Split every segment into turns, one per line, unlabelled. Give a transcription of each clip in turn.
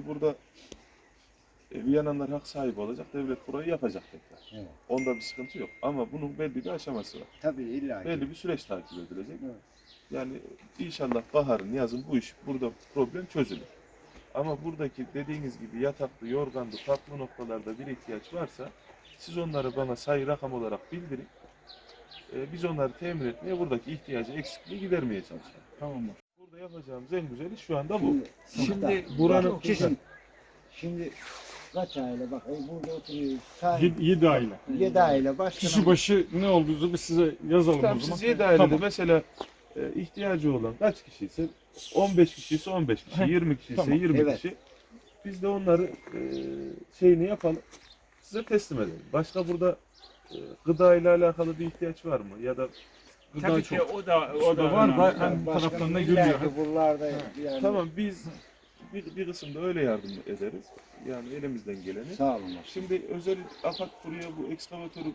Şimdi burada e, Viyananlar hak sahibi olacak. Devlet burayı yapacak tekrar.
Evet.
Onda bir sıkıntı yok. Ama bunun belli bir aşaması var.
Tabii illa ki.
Belli bir süreç takip edilecek.
Evet.
Yani inşallah baharın, yazın bu iş burada problem çözülür. Ama buradaki dediğiniz gibi yataklı, yorganlı, farklı noktalarda bir ihtiyaç varsa siz onları bana sayı rakam olarak bildirin. Ee, biz onları temin etmeye buradaki ihtiyacı, eksikliği gidermeye çalışalım.
Tamam.
Burada yapacağımız en güzel iş şu anda bu.
Şimdi
buranın-
bak, şimdi, şimdi kaç aile bak e, burada oturuyor. Say,
7 aile.
7 aile başkanım.
Kişi başı ne olduğunu biz size yazalım
Tamam
o zaman.
siz 7 ailede
Tamam.
mesela e, ihtiyacı olan kaç kişi ise 15 kişi ise 15 kişi,
Heh,
20 kişi ise
tamam,
20
evet.
kişi. Biz de onları e, şeyini yapalım. Size teslim edelim. Başka burada e, gıda ile alakalı bir ihtiyaç var mı? Ya da
Tabii
çok.
ki o da o da
var.
Yani
Hem
illa
görüyor.
ki buralarda yani.
Tamam biz bir, bir kısımda öyle yardım ederiz. Yani elimizden geleni.
Sağ olun. başkanım.
Şimdi özel AFAD buraya bu ekskavatörü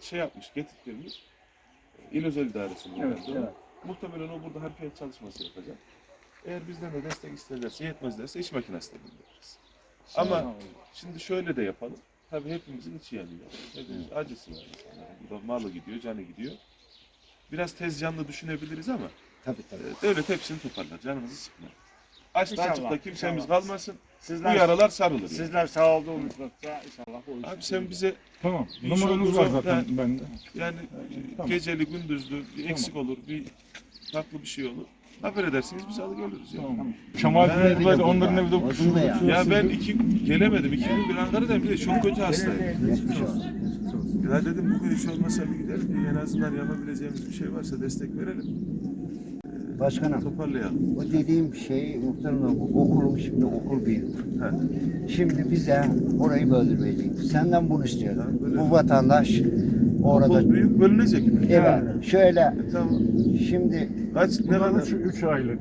şey yapmış, getirttirmiş. İl özel idaresinin
Evet,
evet.
Muhtemelen o burada harfiyat çalışması yapacak. Eğer bizden de destek isterlerse, yetmezlerse iş makinesi de göndeririz. Ama şimdi şöyle de yapalım. Tabii hepimizin içi yanıyor. Hepimizin acısı var. insanların. Burada malı gidiyor, canı gidiyor. Biraz tez canlı düşünebiliriz ama
Tabii tabii.
e, devlet hepsini toparlar. Canınızı sıkmayın. Açta
İnşallah,
açıkta kimsemiz
inşallah.
kalmasın. Bu
Sizler,
yaralar sarılır. yani.
sizler sağ olduğunuz nokta inşallah iş.
Abi sen bize
Tamam. Numaranız
şey
var zaten bende.
yani
Tamam.
geceli gündüzlü bir eksik olur, bir farklı bir şey olur. Haber edersiniz biz alıp geliriz. Yani.
Tamam.
Evde
buradaydı, onların evde
Odun da ya.
Ben iki gelemedim. iki gün bir Ankara'dayım. Bir de çok kötü hastayım.
Geçmiş olsun.
Ya dedim bugün iş olmasa bir gidelim. En azından yapabileceğimiz bir şey varsa destek verelim.
Başkanım
Toparlayalım.
o dediğim şey muhtemelen bu okulum şimdi okul büyük.
He.
Şimdi bize orayı böldürmeyecek. Senden bunu.
Tamam, böyle.
Bu vatandaş orada
Okul büyük bölünecek mi?
evet şöyle
E, tamam.
şimdi
Kaç ne
Bunlar
kadar?
üç, üç.
Üç aile.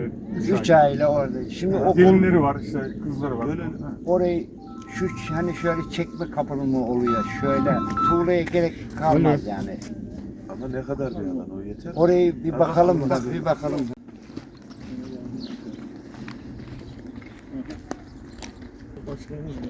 Evet,
üç aile orada. Şimdi okul
Gelinleri var, işte kızları var.
Böyle-
orayı şu hani şöyle çekme kapılı mı oluyor şöyle tuğlaya gerek kalmaz yani.
Ama ne kadar bir alan o yeter.
Orayı bir bakalım
bakalım.
da bir bakalım.
Başkanımız mı?